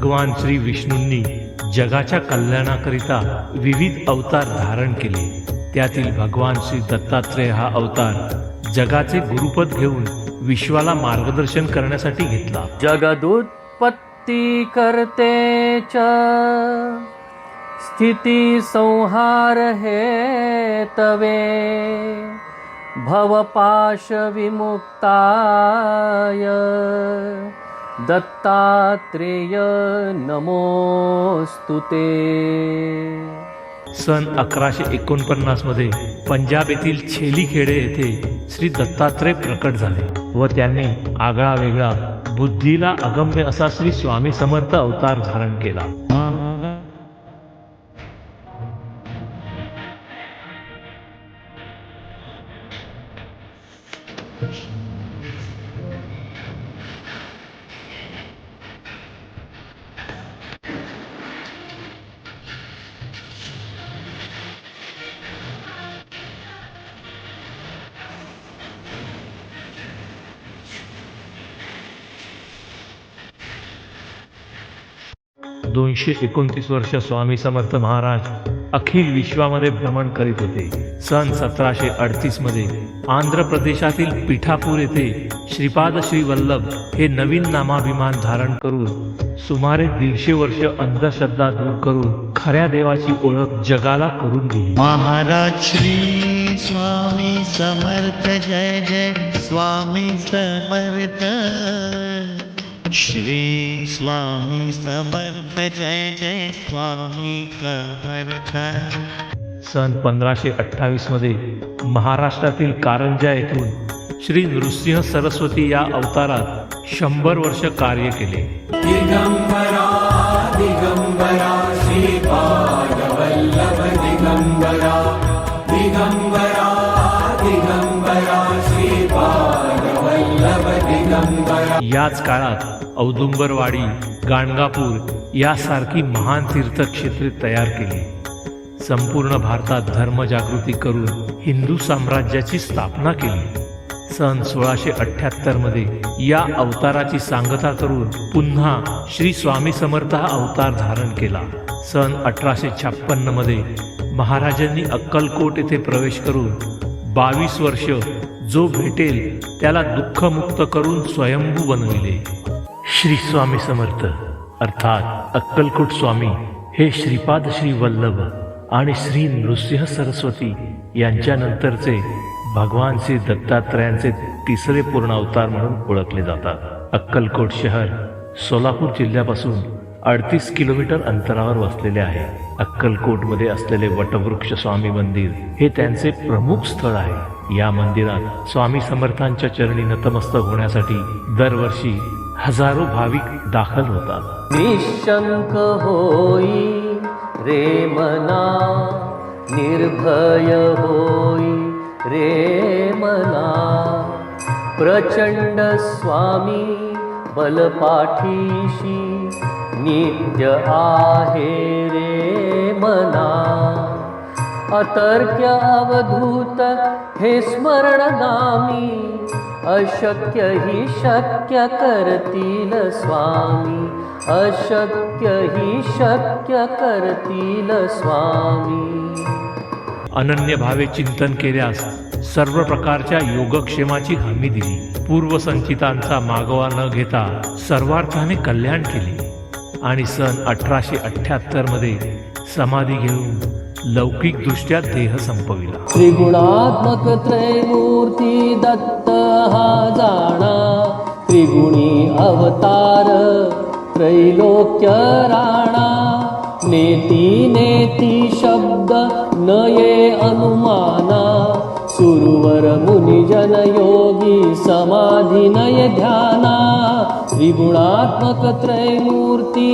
भगवान श्री विष्णूंनी जगाच्या कल्याणाकरिता विविध अवतार धारण केले. त्यातील भगवान श्री दत्तात्रेय हा अवतार जगाचे गुरुपद घेऊन विश्वाला मार्गदर्शन करण्यासाठी घेतला. जगदुत्पत्ती करते च. स्थिती संहार हे तवे भवपाश विमुक्ताय. दत्तात्रेय नमोस्तुते सन अकराशे एकोणपन्नासमध्ये पंजाब येथील छेलीखेडे येथे श्री दत्तात्रय प्रकट झाले व त्यांनी आगळा वेगळा बुद्धीला अगम्य असा श्री स्वामी समर्थ अवतार धारण केला. दोनशे एकोणतीस वर्ष स्वामी समर्थ महाराज अखिल विश्वामध्ये भ्रमण करीत होते. सन सतराशे अडतीसमध्ये आंध्र प्रदेशातील पिठापूर येथे श्रीपाद श्री वल्लभ हे नवीन नामाभिमान धारण करून सुमारे दीडशे वर्ष अंधश्रद्धा दूर करून खऱ्या देवाची ओळख जगाला करून दिली. महाराज श्री स्वामी समर्थ जय जय स्वामी समर्थ. श्री स्वामी समर्थ स्वामी समर्थ सन पंधराशे अठ्ठावीसमध्ये महाराष्ट्रातील कारंजा येथून श्री नृसिंह सरस्वती या अवतारात शंभर वर्ष कार्य केले. दिगम्बरा दिगम्बरा दिगंबरा. दिगंबरा दिगंबरा श्री श्रीपादवल्लभ दिगम्बरा याच काळात औदुंबरवाडी गाणगापूर यासारखी महान तीर्थक्षेत्रे तयार केली. संपूर्ण भारतात धर्मजागृती करून हिंदू साम्राज्याची स्थापना केली. सन सोळाशे अठ्ठ्याहत्तरमध्ये या अवताराची सांगता करून पुन्हा श्री स्वामी समर्थ हा अवतार धारण केला. सन अठराशे छप्पन्नमध्ये महाराजांनी अक्कलकोट येथे प्रवेश करून बावीस वर्ष जो भेटेल त्याला दुःखमुक्त करून स्वयंभू बनविले. श्री स्वामी समर्थ अर्थात अक्कलकोट स्वामी हे श्रीपाद श्री वल्लभ आणि श्री नृसिंह सरस्वती यांच्यानंतरचे भगवान श्री दत्तात्रयांचे तिसरे पूर्ण अवतार म्हणून ओळखले जातात. अक्कलकोट शहर सोलापूर जिल्ह्यापासून अडतीस किलोमीटर अंतरावर वसलेले आहे. अक्कलकोटमध्ये असलेले वटवृक्ष स्वामी मंदिर हे त्यांचे प्रमुख स्थळ आहे. या मंदिरात स्वामी समर्थांच्या चरणी नतमस्तक होण्यासाठी दरवर्षी हजारो भाविक दाखल होतात. निशंक होई रे मना निर्भय होई रे मना. प्रचंड स्वामी बलपाठीशी नित्य आहे रे मना. अतर्क्य अवधूत हे स्मरण नामी. अशक्य ही शक्य करतील स्वामी. अशक्य ही शक्य करतील स्वामी. अनन्य भावे चिंतन केल्यास सर्व प्रकारच्या योगक्षेमाची हमी दिली. पूर्वसंचितांचा मागोवा न घेता सर्वार्थाने कल्याण केले. आणि सन अठराशे अठ्ठ्याहत्तरमध्ये समाधी घेऊन लौकिकदृष्ट्या देह संपविला. त्रिगुणात्मक त्रैमूर्ती दत्त हा जाणा. त्रिगुणी अवतार त्रैलोक्य राणा. नेती नेती शब्द नये अनुमाना. सुरवर मुनिजन योगी समाधी नय ध्याना. द्विगुणात्मकत्रयमूर्ति